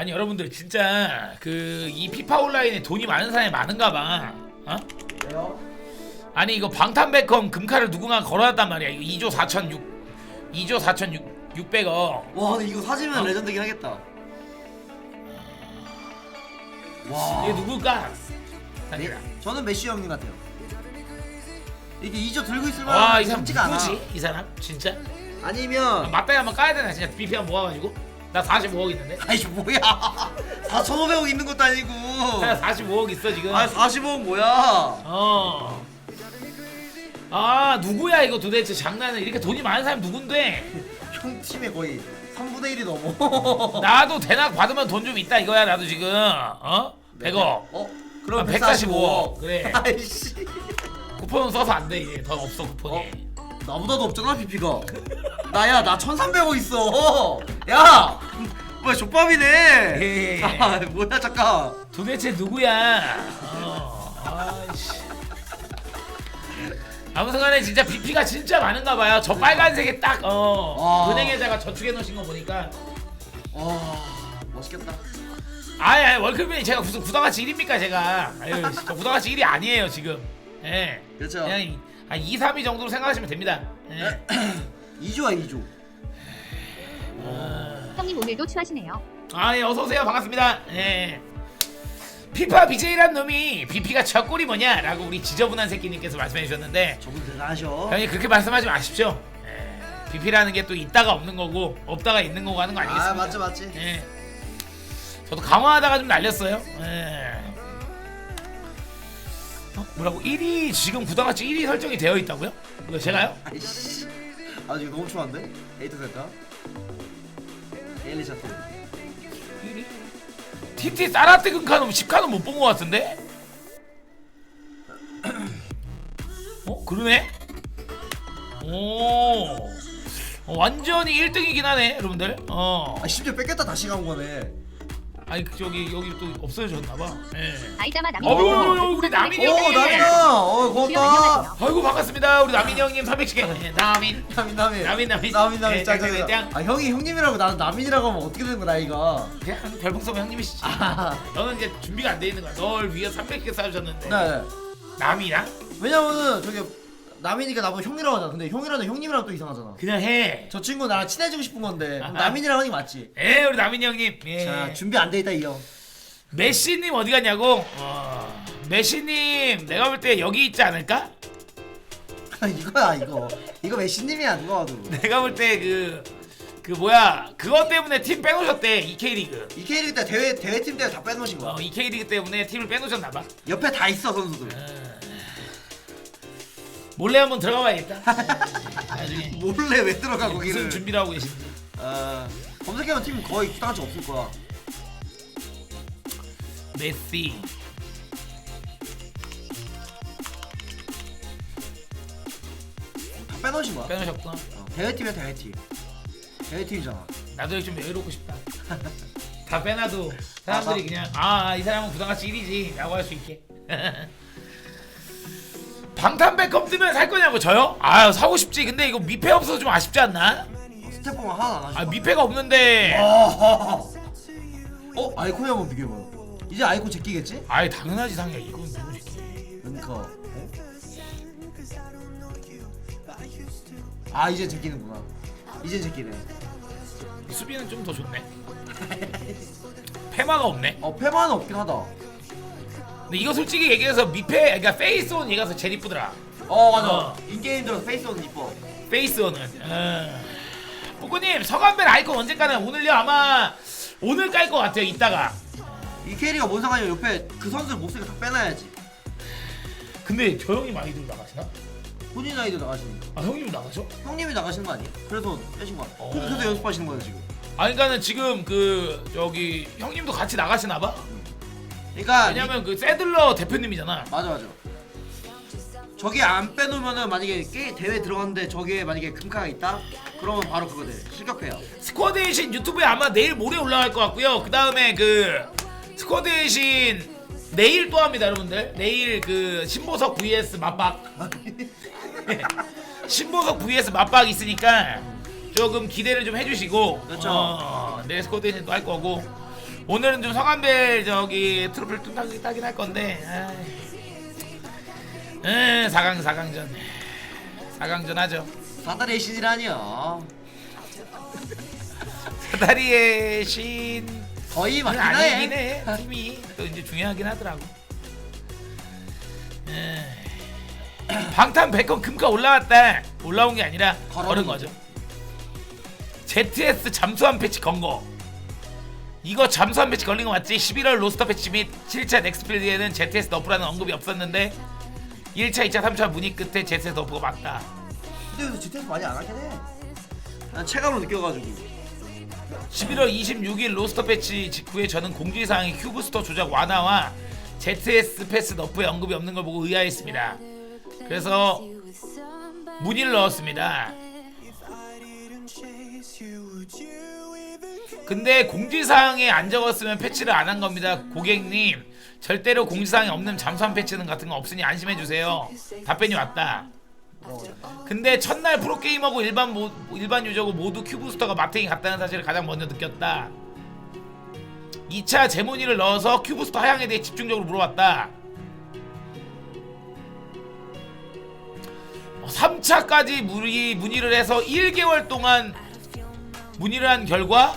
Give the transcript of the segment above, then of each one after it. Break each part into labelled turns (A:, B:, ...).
A: 아니 여러분들 진짜 그 이 피파 온라인에 돈이 많은 사람이 많은가 봐. 어?
B: 왜요?
A: 아니 이거 방탄백컴 금카를 누군가 걸어놨단 말이야. 이거 2조 4천 6 2조 4천 6 600억.
B: 와 근데 이거 사지면
A: 어?
B: 레전드긴 하겠다 와
A: 이게 누굴까?
B: 네, 저는 메시 형님 같아요 이게 2조 들고 있을
A: 와,
B: 만한
A: 이 사람
B: 쉽지가 않아
A: 누구지? 이 사람? 진짜?
B: 아니면
A: 맞다이 한번 까야 되나? 진짜 BP 한번 모아가지고. 나 45억 있는데.
B: 아이씨 뭐야 4,500억 있는 것도 아니고
A: 나 45억 있어 지금.
B: 아 45억 뭐야
A: 어. 아 누구야 이거 도대체 장난을 이렇게 돈이 많은 사람 누군데?
B: 형 팀에 거의 3분의 1이 넘어
A: 나도 대낮 받으면 돈 좀 있다 이거야 나도 지금 어? 100억
B: 어? 그럼
A: 아,
B: 145억
A: 145억. 그래.
B: 아이씨
A: 쿠폰은 써서 안돼 이제 더 없어 쿠폰이
B: 나보다도 없잖아 PP가. 나야 나 1300억 있어. 야! 뭐야 족밥이네.
A: 예.
B: 아 뭐야 잠깐.
A: 도대체 누구야? 어. 아이씨. 아무튼간에 진짜 BP가 진짜 많은가 봐요. 저 빨간색에 딱 어,
B: 와.
A: 은행에다가 저축해 놓으신 거 보니까.
B: 와 멋있겠다.
A: 아예 아예 월클빈이 제가 무슨 구다같이 1입니까 제가? 아유 저 구다같이 1이 아니에요 지금. 예.
B: 그렇죠.
A: 그냥 이- 한 2, 3위 정도로 생각하시면 됩니다 예.
B: 2조야 2조
C: 형님 오늘도 추하시네요.
A: 아, 예, 어서 오세요. 반갑습니다. 예. 피파 BJ란 놈이 BP가 첫 꼴이 뭐냐라고 우리 지저분한 새끼님께서 말씀해 주셨는데
B: 저분 대단하셔
A: 형님 그렇게 말씀하지 마십시오. 예. BP라는 게 또 있다가 없는 거고 없다가 있는 거고 하는 거 아니겠습니까?
B: 아 맞지 맞지
A: 예. 저도 강화하다가 좀 날렸어요. 예. 어? 뭐라고 1위 지금 구다같이 1위 설정이 되어 있다고요? 이거 제가요?
B: 아이씨 아 지금 너무 추한데? 에이트 센터 엘리 차트
A: 1위? TT 사라트 금카는 10칸은 못 본 것 같은데? 어? 그러네? 오 어, 완전히 1등이긴 하네 여러분들 어
B: 아 심지어 뺏겼다 다시 간 거네
A: 아니 저기 여기 또 없어졌나봐. 예.
C: 아이자마 남이
A: 어이구, 어이구, 우리 남인이
B: 오
A: 형님.
B: 나민아. 어 고맙다.
A: 아이고 반갑습니다. 우리 나민 형님 300씩 예, 나민
B: 나민 나민
A: 나민, 나민.
B: 나민 나민
A: 네,
B: 짱,
A: 짱.
B: 아 형이 형님이라고 나는 나민이라고 하면 어떻게 되는 거야 나이가
A: 그냥 별풍선 형님이시지.
B: 아,
A: 너는 이제 준비가 안 돼 있는 거야. 널 위해 300개 쌓으셨는데.
B: 네.
A: 남이랑
B: 왜냐면은 저기 나민이가 나보고 형이라고 하잖아 근데 형이라는 형님이랑 또 이상하잖아
A: 그냥 해
B: 저 친구 나랑 친해지고 싶은 건데 그럼
A: 아하.
B: 나민이랑 하는 게 맞지
A: 예, 우리 남인 형님. 예.
B: 자 준비 안 돼 있다 이 형
A: 메시님 어디 갔냐고? 어, 메시님, 내가 볼 때 여기 있지 않을까?
B: 이거야 이거 이거 메시님이야 누가 봐도
A: 내가 볼 때 그, 그 뭐야, 그것 때문에 팀 빼놓으셨대, EK 리그.
B: 이 K리그 때 대회 대회 팀 때문에 다 빼놓으신 거야
A: 어, EK 리그 때문에 팀을 빼놓으셨나봐.
B: 옆에 다 있어 선수들
A: 몰래 한번 들어가 봐야겠다. 나중에.
B: 몰래 왜 들어가 거기를
A: 무슨 준비를 하고 계신지.
B: 어, 검색해보면 팀 거의 구당치 없을 거야
A: 메시.
B: 다 빼놓으신 거야
A: 빼놓으셨구나.
B: 어, 대회팀이야 대회팀 대회팀이잖아
A: 나도 좀 여유롭고 싶다. 다 빼놔도 사람들이 그냥 아 이 사람은 부담같이 1위지 라고 할 수 있게 방탄백컴 뜨면 살 거냐고 저요? 아 사고 싶지. 근데 이거 미패 없어서 좀 아쉽지 않나?
B: 어, 스태프만 하나 안 하시고
A: 아 미패가 없는데.
B: 어, 어 아이콘이 한번 비교해봐요. 이제 아이콘 제끼겠지?
A: 아이 당연하지 상이야 이건 누구 새끼
B: 런커 어? 아 이제 제끼는구나. 이제 제끼네.
A: 수비는 좀 더 좋네. 페마가 없네.
B: 어 패만 없긴 하다
A: 근데 이거 솔직히 얘기해서 미패 그러니까 페이스온 얘가서 제일 이쁘더라
B: 어 맞아
A: 어.
B: 인게임 들어서 페이스온 이뻐
A: 페이스온은 어. 뿌꾸님 서간벨 아이콘 언제까나 오늘요 아마 오늘 깔 것 같아요 이따가
B: 이 캐리가 뭔 상관이야 옆에 그 선수를 못쓰게 다 빼놔야지
A: 근데 저 형님 아이돌 나가시나?
B: 본인 아이도 나가시는 거
A: 아 형님 나가죠?
B: 형님이 나가시는 거 아니에요? 그래서 빼신 거
A: 어.
B: 아니야? 그래서 연습하시는 거예요 지금
A: 아니 그러니까는 지금 그 저기 형님도 같이 나가시나 봐?
B: 그러니까
A: 왜냐면 그 세들러 대표님이잖아.
B: 이- 맞아 맞아. 저기 안 빼놓으면은 만약에 게 대회 들어갔는데 저기에 만약에 금카가 있다? 그러면 바로 그거 돼. 실격해요.
A: 스쿼드의 신 유튜브에 아마 내일 모레 올라갈 것 같고요. 그 다음에 그 스쿼드의 신 내일 또 합니다 여러분들. 내일 그 신보석 vs 맞박. 신보석 vs 맞박 있으니까 조금 기대를 좀 해주시고.
B: 그렇죠.
A: 어, 내일 스쿼드의 신도 할 거고 오늘은 좀 성한벨 저기 트로피를 좀 따긴, 따긴 할 건데 에 4강 4강전. 4강전 하죠.
D: 사다리의 신이라니요.
A: 사다리의 신.
D: 거의 맞긴
A: 아니긴
D: 해.
A: 해 팀이 또 이제 중요하긴 하더라고. 에. 방탄 백건 금가 올라왔다. 올라온 게 아니라 걸은 거죠. ZS 잠수함 패치 건거 이거 잠수함 패치 걸린 거 맞지? 11월 로스터 패치 및 7차 넥스필드에는 ZS 너프라는 언급이 없었는데 1차, 2차, 3차 문의 끝에 ZS 너프가 맞다
B: 근데 GTS 많이 안 하긴 해.
D: 난 체감으로 느껴가지고.
A: 11월 26일 로스터 패치 직후에 저는 공지사항이 큐브스터 조작 완화와 ZS 패스 너프에 언급이 없는 걸 보고 의아했습니다 그래서 문의를 넣었습니다 근데 공지사항에 안 적었으면 패치를 안 한 겁니다 고객님. 절대로 공지사항에 없는 잠수함 패치는 같은 거 없으니 안심해 주세요. 답변이 왔다. 근데 첫날 프로게이머고 일반 모, 일반 유저고 모두 큐브스터가 마탱이 같다는 사실을 가장 먼저 느꼈다. 2차 제문의를 넣어서 큐브스터 하향에 대해 집중적으로 물어봤다. 3차까지 문의, 문의를 해서 1개월 동안 문의를 한 결과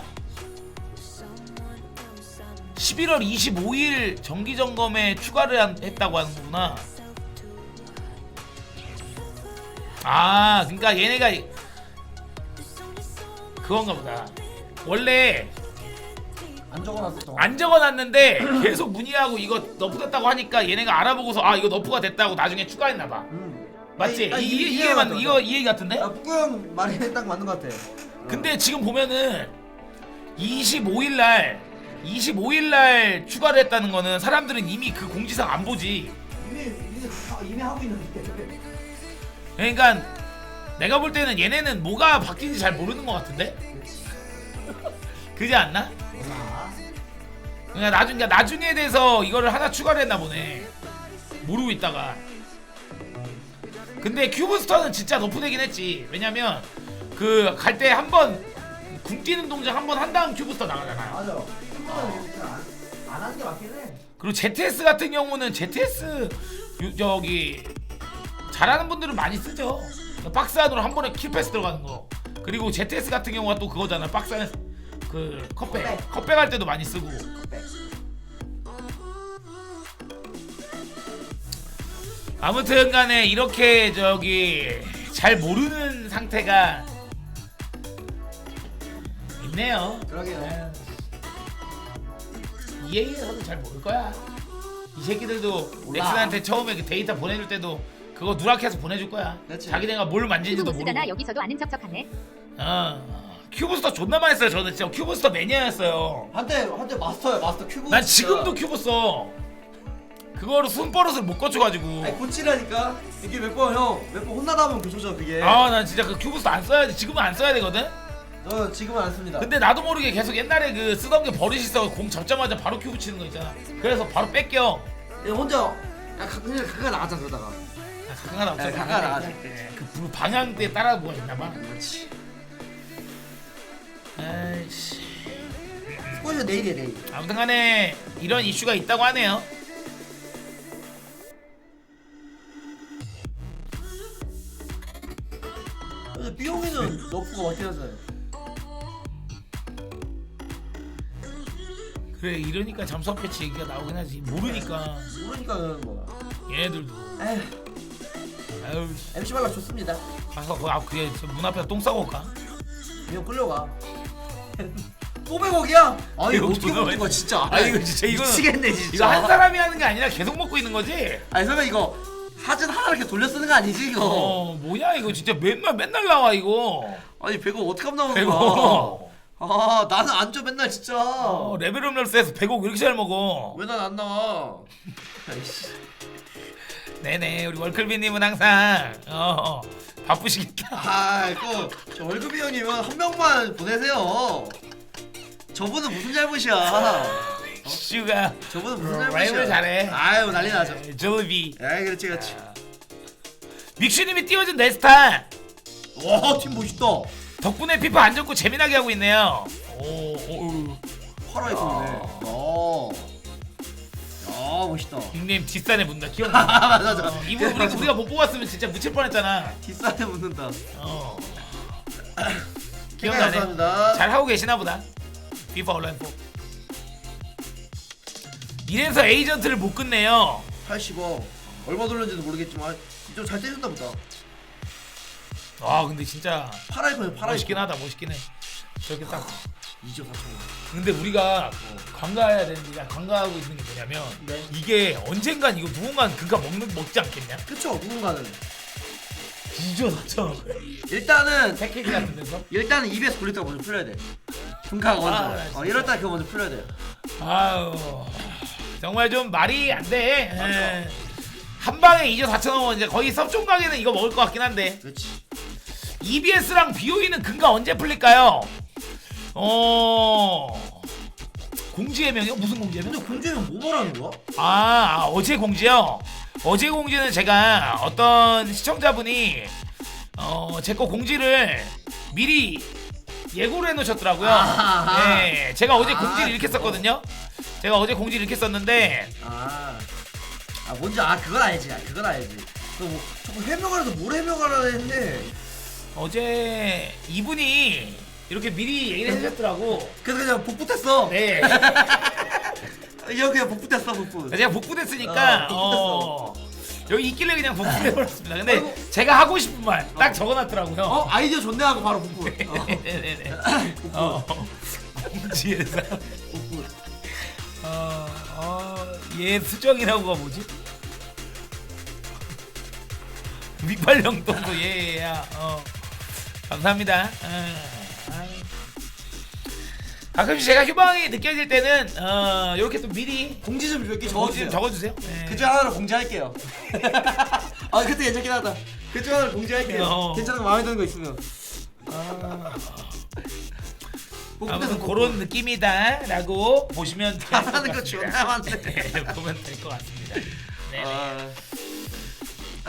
A: 11월 25일 정기 점검에 추가를 한- 했다고 하는 거구나. 아, 그러니까 얘네가 이- 그건가 보다. 원래
B: 안 적어놨었던.
A: 안 적어놨는데 계속 문의하고 이거 너프 됐다고 하니까 얘네가 알아보고서 아 이거 너프가 됐다고 나중에 추가했나 봐.
B: 음.
A: 맞지?
B: 아니, 아니,
A: 이, 이,
B: 이해-
A: 이게
B: 이해가
A: 맞
B: 맞아,
A: 이거 이 얘기 같은데?
B: 아, 북구 형 말이 딱 맞는 것 같아.
A: 근데 지금 보면은 25일 날 25일 날 추가를 했다는 거는 사람들은 이미 그 공지사항 안 보지.
B: 이미 이미 하- 이미 하고 있는데.
A: 그러니까 내가 볼 때는 얘네는 뭐가 바뀐지 잘 모르는 것 같은데? 그지 않나?
B: 몰라.
A: 그러니까 나중 그러니까 나중에 대해서 이거를 하나 추가를 했나 보네. 모르고 있다가. 근데 큐브스터는 진짜 너프되긴 했지. 왜냐면 그 갈 때 한번궁 뛰는 동작 한번 한 다음 큐브스터 나가잖아.
B: 맞아. 한번은 진짜 안, 안 하는 게 맞긴 해.
A: 그리고 ZS 같은 경우는 ZS 유- 저기 잘하는 분들은 많이 쓰죠. 박스 안으로 한 번에 킬패스 들어가는 거. 그리고 ZS 같은 경우가 또 그거잖아. 박스 안에 그 컵백
B: 컵백.
A: 컵백 할 때도 많이 쓰고. 아무튼 간에 이렇게 저기 잘 모르는 상태가 있네요.
B: 그러게요.
A: EA에서도 잘 모를 거야. 이 새끼들도
B: 몰라.
A: 넥슨한테 처음에 그 데이터 보내줄 때도 그거 누락해서 보내줄 거야.
D: 그치.
A: 자기네가 뭘 만지는지도
C: 큐브
A: 모르고.
C: 여기서도 아는 척척하네.
A: 어. 큐브스터 존나 많이 써요. 저는 진짜 큐브스터 매니아였어요.
B: 한때 한때 마스터야 마스터 큐브.
A: 난
B: 진짜.
A: 지금도 큐브 써. 그거로 손버릇을 못 거쳐가지고.
B: 아니 고치라니까 이게 몇 번 형 몇 번 혼나다 보면 고쳐져 그게.
A: 아, 난 진짜 그 큐브스터 안 써야지. 지금은 안 써야 되거든.
B: 저 지금은 안 씁니다.
A: 근데 나도 모르게 계속 옛날에 그 쓰던 게 버릇이 있어. 공 잡자마자 바로 큐브 치는 거 있잖아. 그래서 바로 뺏겨.
B: 얘 혼자 야, 가- 그냥 가까 나가자 그러다가.
A: 아, 가끔가다 없어.
B: 네, 가끔가다 나가자.
A: 그 부- 방향대에 따라 뭐가 있나 봐.
B: 그렇지.
A: 아이씨.
B: 스포츠 내일이야 내일.
A: 아무튼 간에 이런 이슈가 있다고 하네요.
B: 근데 비용이는 너프가 맞긴 하잖아요.
A: 그래 이러니까 잠수함 패치 얘기가 나오긴 하지 모르니까
B: 모르니까는 뭐.
A: 얘네들도
B: 에휴
A: 아유
B: MC 발라 좋습니다.
A: 가서 거기 앞 그게 저문 앞에서 똥 싸고 올까?
B: 이거 끌려가. 500억이야? 아니
A: 이거
B: 어떻게 먹는 거야 진짜.
A: 아 이거 진짜 이거
B: 미치겠네 진짜.
A: 이거 한 사람이 하는 게 아니라 계속 먹고 있는 거지?
B: 아니 설마 이거 사진 하나 이렇게 돌려 쓰는 거 아니지 이거?
A: 어 뭐냐 이거 진짜 맨날 맨날 나와 이거
B: 아니 100억 어떻게 하면 나오는 거야? 아 나는 안 줘 맨날 진짜.
A: 어, 레벨 업력스에서 100억 왜 이렇게 잘 먹어
B: 왜 난 안 나와? 아이씨.
A: 네네 우리 월클비님은 항상 어, 어 바쁘시겠다
B: 아그저 월급이 형님은 한 명만 보내세요. 저분은 무슨 잘못이야?
A: 슈가
B: 저분은 무슨
A: 어,
B: 잘못이야?
A: 잘해.
B: 아유 난리 나죠.
A: 졸비
B: 아이 그렇지 그렇지.
A: 믹슈님이 띄워준 네스타
B: 와팀 멋있다.
A: 덕분에 피파 안 좋고 재미나게 하고 있네요. 오.
B: 8 아이콘이네. 어. 야 멋있다.
A: 닉네임 뒷산에 묻는다 기억나?
B: 아 맞아
A: 어, 이분 우리, 우리가 못 뽑았으면 진짜 묻힐 뻔했잖아
B: 뒷산에 묻는다.
A: 어.
B: 기억나네. 감사합니다.
A: 잘 하고 계시나 보다. FIFA 온라인 4. 이래서 에이전트를 못 끝내요.
B: 80억. 얼마 돌렸는지도 모르겠지만 좀 잘 때렸나 보다.
A: 와 근데 진짜
B: 8 아이콘이 8
A: 멋있긴. 하다 멋있긴 해. 저렇게 딱.
B: 2조 4천 원.
A: 근데 우리가 관가해야 되는 게 관가하고 있는 게 뭐냐면
B: 네.
A: 이게 언젠간 이거 누군가는 그가 먹는 먹지 않겠냐?
B: 그쵸 누군가는
A: 2조 4천 원.
B: 일단은
A: 패키지 같은 데서.
B: 일단은 EBS 굴리다가 먼저 풀려야 돼. 금카가 먼저.
A: 아, 나 진짜.
B: 어, 이럴 때 그거 먼저 풀려야 돼.
A: 아유 정말 좀 말이 안 돼. 에. 한 방에 2조 4천 원 이제 거의 섭종 가게는 이거 먹을 것 같긴 한데.
B: 그렇지.
A: EBS랑 BOE는 근가 언제 풀릴까요? 어 공지 해명이요? 무슨 공지 해명?
B: 근데 공주는 뭐 말하는 거야?
A: 아, 아, 어제 공지요. 어제 공지는 제가 어떤 시청자분이 어 제 거 공지를 미리 예고를 해놓으셨더라고요.
B: 아하하.
A: 네, 제가 어제
B: 아,
A: 공지를 이렇게
B: 그거.
A: 썼거든요. 제가 어제 공지를 이렇게 썼는데
B: 아, 아 뭔지 아 그건 알지. 아, 그건 알지. 그뭐 자꾸 해명하려서 뭘 해명하려 했는데
A: 어제 이분이 이렇게 미리 얘기를 해주셨더라고.
B: 그래서 그냥 복붙했어.
A: 네.
B: 이거 그냥 복붙했어 복붙.
A: 제가 복부됐으니까
B: 어,
A: 어, 여기 있길래 그냥 복부해버렸습니다. 근데
B: 아이고.
A: 제가 하고 싶은 말 딱 적어놨더라고요.
B: 어 아이디어 좋네 하고 바로 복붙. 어,
A: 네네네. 어, 공지에서
B: 복붙.
A: 어, 어, 얘 수정이라고가 뭐지? 믹발령동도 얘야. 어. 감사합니다. 어, 아유. 가끔씩 제가 휴방이 느껴질 때는 어, 이렇게 또 미리
B: 공지 좀 몇 개
A: 공지
B: 적어주세요.
A: 좀 적어주세요. 네.
B: 그중 하나를 공지할게요. 아 그때 괜찮긴 하다. 그중 하나를 공지할게요.
A: 어.
B: 괜찮은 거 마음에 드는 거 있으면.
A: 아,
B: 복붙해서
A: 아무튼. 그런 느낌이다라고 보시면 될 것
B: 하는 거
A: 같습니다.
B: 존나 많네.
A: 네, 보면 될 것 같습니다. 네.
B: 아,